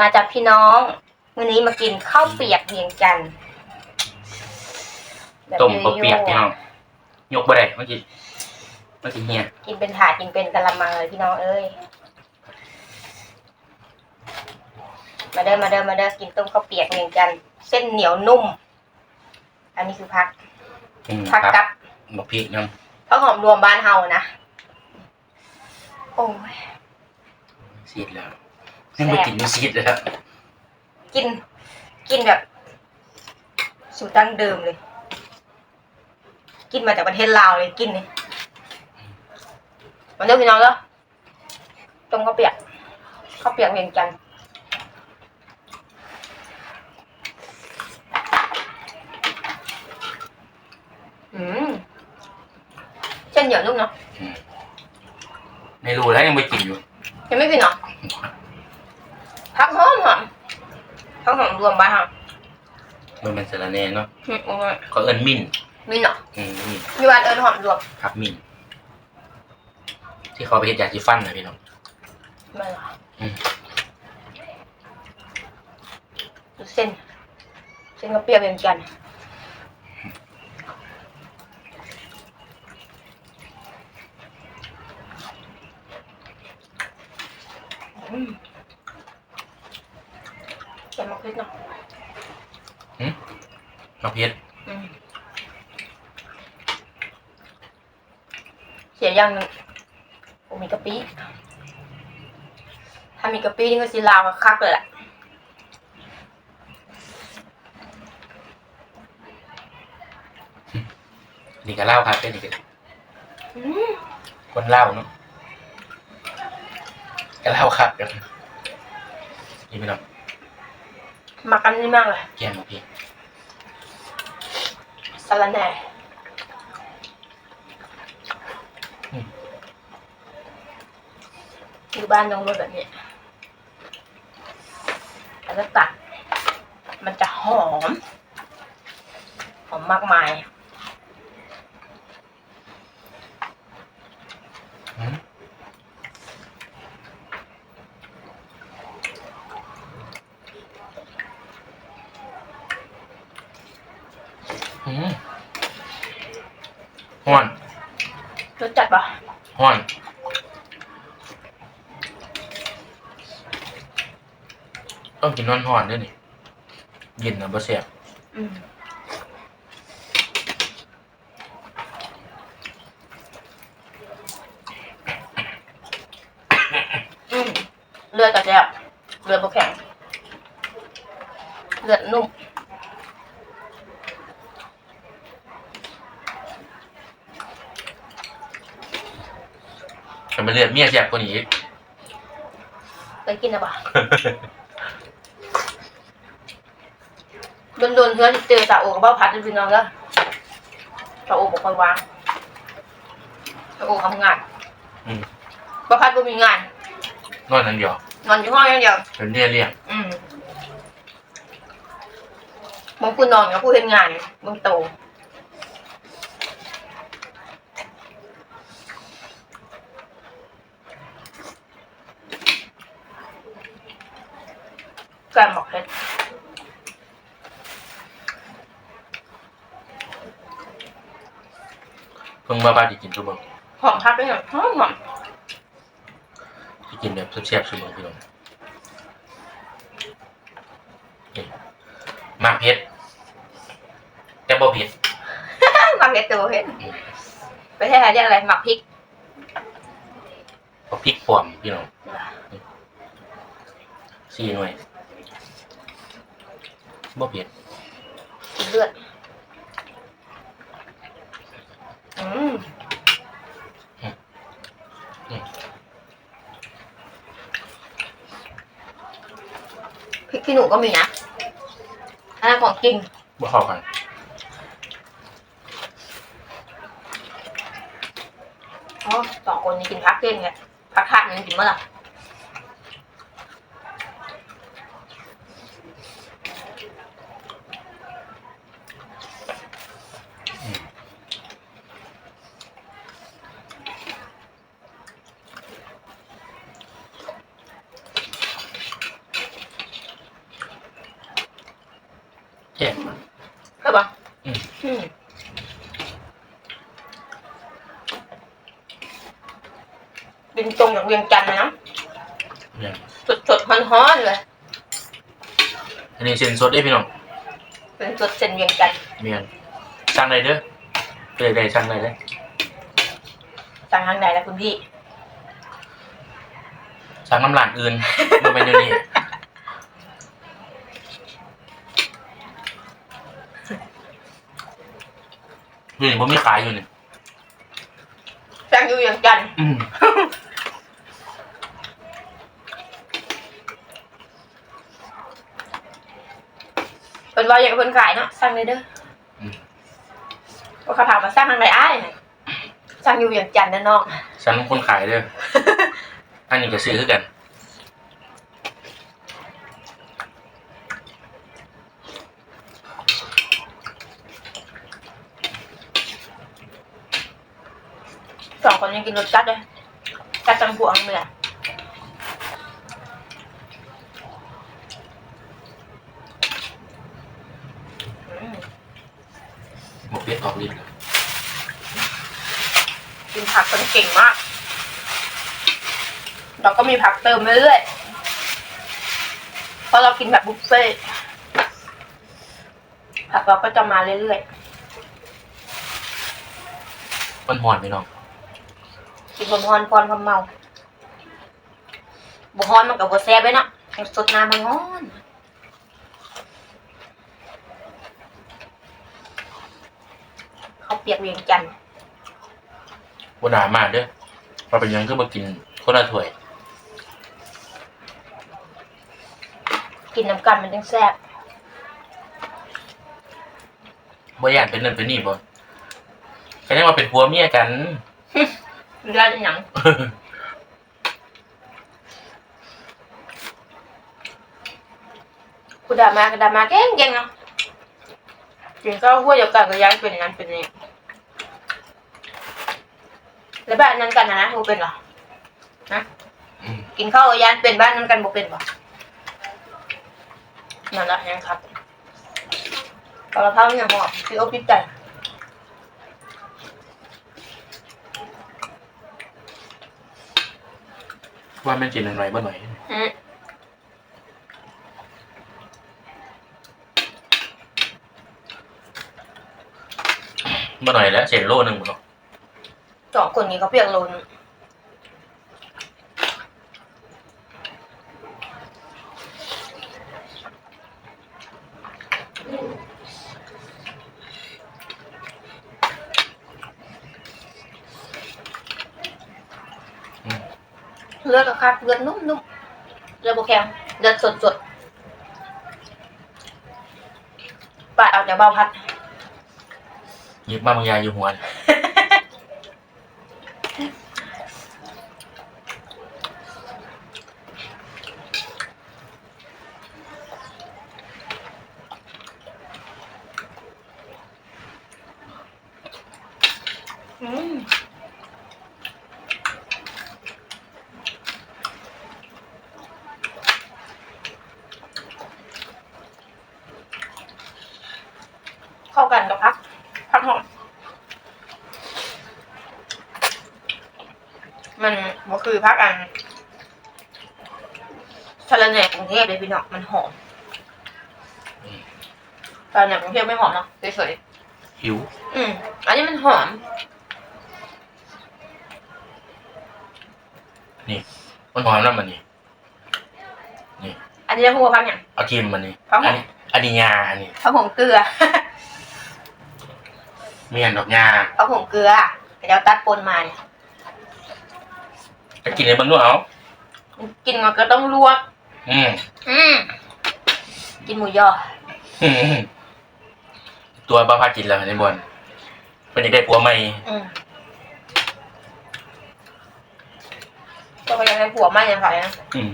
มาจากพี่น้องวันนี้มากินข้าวเปียกเวียงจันทร์แบบต้มข้าวเปียกโๆพี่น้องยกบ่ได้เมื่อกี้เมื่อกี้เฮียกินเป็นถาดกินเป็นกะละมังเลยพี่น้องเอ้ยมาเด้อมาเด้อมาเด้อกินต้มข้าวเปียกเวียงจันทร์เส้นเหนียวนุ่ม อันนี้คือพักอืมพักคกัรับบบอกพี่ยังข้าวหอมรวมบ้านเฮานะโอ้ยซีดแล้ว ยังไม่กินไม่ซีดเลยครับกิน กินแบบ สูตรดั้งเดิมเลย กินมาจากประเทศลาวเลยกินเนี่ยมาเด้อพี่น้องเด้อต้มข้าวเปียกข้าวเปียกเวียงจันทร์อืมเส้นเหนียวนุ่มเนาะไม่รู้แล้วยังไม่กินอยู่ ยังไม่กินเหรอพักหอมหอม พักหอมรวมบ้านเฮามันเป็นสารแหน่เนาะอืมโอ้ยเขาเอิ้นมิ่นมีเนาะอืมมิ่นมีวันเอิญหอมรวมพักมิ่นที่เขาไปเฮ็ดยาสีฟันนะพี่น้องไม่หรออืมดูเส้นเส้นก็เปรี้ยวเหมือนกันอืมแกงมะพริกเนาะ มะเพชรอืมเสียอย่างหนึงโอ้มีกะปิถ้ามีกะปินี่ก็สิลาวกับคักเลยแหละนี่ก็เหล้าครับเป็นนี่ก็อืมคนเหล้าเนาะก็เหล้าครับกันนี่พี่น้อง มากันนี่มากเลยแกงมะเพชรสลัดแหน่อยู่บ้านน้องรถแบบนี้แล้วก็ตัด มันจะหอม หอมมากมาย อืมอืมห้อน รสจัดปะ ห้อน ต้องกินน้อนห่อนด้วยนี่เย็นนะบ่เสียบอืมอืมเลือดกระเจี๊ยบเลือดบกแข็ง เลือดนุ่ม แต่มันเลือดเมียแซ่บกว่านี้อีกเคยกินนะปะ โดนโดนๆเพื่อนเจอตาโอกับเบ้าพัดเป็นพี่น้องแล้วตาโอบอกคอยวางตาโอทำงานอืม เบ้าพัดก็มีงานนอนนั่นเดียวนอนอยู่ห้องอย่างเดียวเป็นเรียเรียกอืมบางผู้นอนกับผู้เห็นงานบางโตแกงหมอกเห็ด เพิ่งมาบ้านที่กินทุกเบงหอมพักด้วยเนี่ยหอมหอมที่กินแบบแซ่บๆสุดเลยพี่น้องนี่หมากเพชรแต่บ่เผ็ดหมักเห็ดตัวเห็ดไปแท้ๆเรียกอะไรหมักพริกบ่พริกปลอมพี่น้องสี่หน่วยบ่เผ็ดกินเลือด อืม พริกขี้หนูก็มีนะอันนั้นของจริงบ่เข้ากันอ๋อสองคนนี้กินพักเก่งไงพักทานนึงกินเมื่อไหร่ แจ่มใช่ปะอืมอืมบินตรงจากเวียงจันทร์นะเนี่ยสดสดๆฮ้อนๆเลย อันนี้เส้นสดได้พี่น้องเป็นสดเส้นเวียงจันทร์เมียนสั่งได้เด้อเด้ได้สั่งได้เลยสั่งทางไหนล่ะคุณพี่สั่งน้ำหลานอื่นมันเป็นอย่างนี้ นี่ผมมีขายอยู่นี่สั่งอยู่เวียงจันทร์อืมเป็นว่าอย่างกับคนขายเนาะสั่งเลยเด้ออืมว่าเขาถามมาสั่งทางไหนอ้ายสั่งอยู่เวียงจันทร์นะน้องสั่งน้ำคนขายเด้ออันนี้ก็ซื้อคือกัน สองคนยังกินรสจัดเลยจัดจังพวงเลยอะอืมหมกเล็ดออกฤทธิ์กินผักคนเก่งมาก เราก็มีผักเติมเรื่อยๆเพราะเรากินแบบบุฟเฟ่ต์ผักเราก็จะมาเรื่อยมันหอนพี่น้องๆ กินบะฮอนพรพะเมาบะฮอนมันกับบัแซ่บไว้เนาะสดน้ำมันฮ้อนเขาวเปียกเวียงจันทร์บนหนามากเด้อมาเป็นหยังก็มากินคนละถ้วย กินน้ำกันมันจังแซ่บบ่ย่านเป็นนั่นเป็นนี่บ่ก็ยังมาเป็นผัวเมียกัน เลือดหยัง กูด่ามาก็ด่ามาเก่งเก่งๆเนาะกินข้าวหัวเดียวกันก็ยังเป็นอย่างนั้นเป็นอย่างนี้แล้วบ้านนั้นกันนะนะกูเป็นเหรอนะอืมกินข้าวกับยานเป็นบ้านนั้นกันบ่เป็นบ่นั่นแหละยังครับกระเพราเนี่ยหอมพี่โอ๊บพี่ใจ ว่าแม่นกินอะไรบ่หน่อยอืมบ่หน่อยแล้วเศษโลนึงบ่เนาะสองคนนี้เขาเปียกโลนง เลือดก็คักเลือดนุ่มๆเลือดโบแข็งเลือดสดๆปาดเอาจากเบาพัดหยิบมาบางยาอยู่หัวนี่อืมเข้ากันกับพัก พักหอม มัน ก็คือพักอันสะระแหน่กรุงเทพเลยพี่น้องมันหอมสะระแหน่กรุงเทพไม่หอมเนาะเฉยหิว ๆอืมอันนี้มันหอมนี่มันหอมน้ำมันนี่นี่อันนี้จะพูดว่าพักอย่าง เอากิมมันนี่ครับผม อันนี้อันนี้ยาอันนี้พักผงเกลือ เมียนดอกยาพักผงเกลือเดี๋ยวตัดปนมาเนี่ย จะกินในเบิ่งดูเอากินมันก็ต้องลวก อืมอืมกินหมูยอ อืมตัวบ้าพากินแล้วในบอลเป็นยังได้ผัวใหม่อืมก็ยังได้ผัวไม่ยังไงนะอืม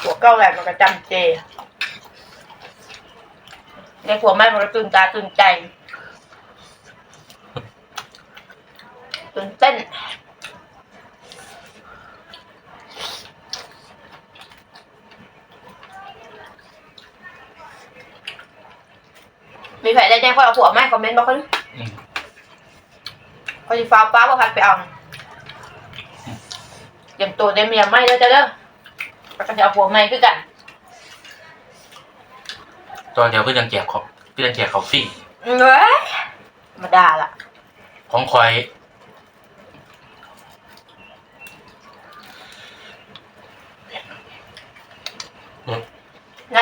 ผัวเก้าแหลมมันก็จำเจได้ผัวไม่มันก็ตื่นตาตื่นใจ ตื่นเต้นมีแผลได้แน่ค่อยเอาผัวไหมาให้คอมเมนต์บอกเขาดิอืมคอยสิฟ้าป้าบ่พัดไปเอาเตรียมตัวได้เมียไหมเด้อจ้าเด้อแล้วก็จะเอาผัวใหม่คือกันตอนเดียวก็ยังแจกของก็ยังแจกของฟรีเอ้ยมาด่าละของคอย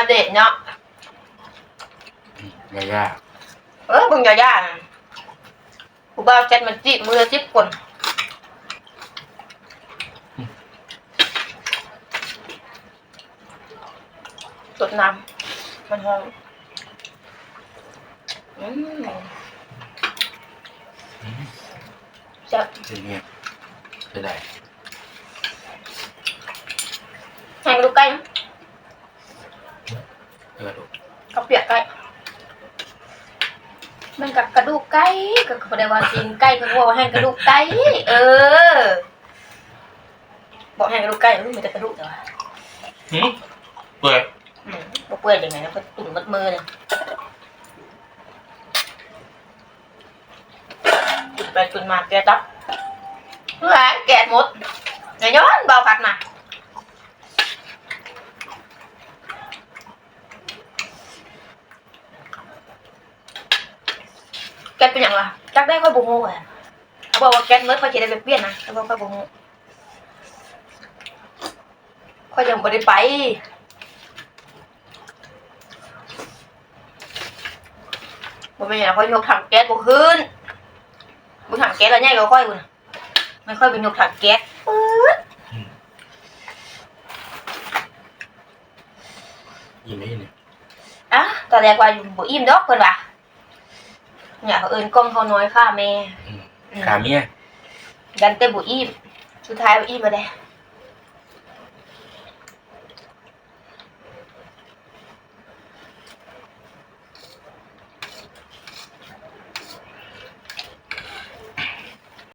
เดชน์เนาะยาย่าเออบึงยาย่าน่ะผู้บ่าวแชทมันจีบมือละสิบคนสดน้ำมันหอมอืมแซ่บเป็นไงเป็นไรแห้งกระดูกไก่นะ เออดูข้าวเปียกไก่มันกับกระดูกไก่ก็คือได้ว่าซีนไก่คือว่าแห้งกระดูกไก่เออ บอกแห้งกระดูกไก่มันมีแต่กระดูกแต่ว่าหืมเปื่อยอืมบ่เปื่อยยังไงนะเพิ่นตุ่มมัดมือเนี่ยตุ่มไปตุ่มมาแกตับเพื่อแกะหมดอย่าย้อนเบาผักมา กะเป็นหยังล่ะจักได้ค่อยบ่ฮู้อะเขาบอกว่าแกะเมื่อเขาจะได้ไปเปลี่ยนนะเขาบอกค่อยบ่ฮู้ค่อยยังบ่ได้ไปบ่เป็นหยังค่อยยกถังแก๊สบ่ขึ้นบ่ถังแก๊สแล้วใหญ่ก็ค่อยบ่น่ะไม่ค่อยเป็นยกถังแก๊สปื๊ดยิ้มได้เนี่ยอะตอนแรกว่าอยู่บ่อิ่มดอกเพิ่นว่า เนี่ยเขาเอิ้นกล้องเขาน้อยค่าแม่อืมอืมขาเมียดันแต่บ่อิ่มสุดท้ายบ่อิ่มมาได้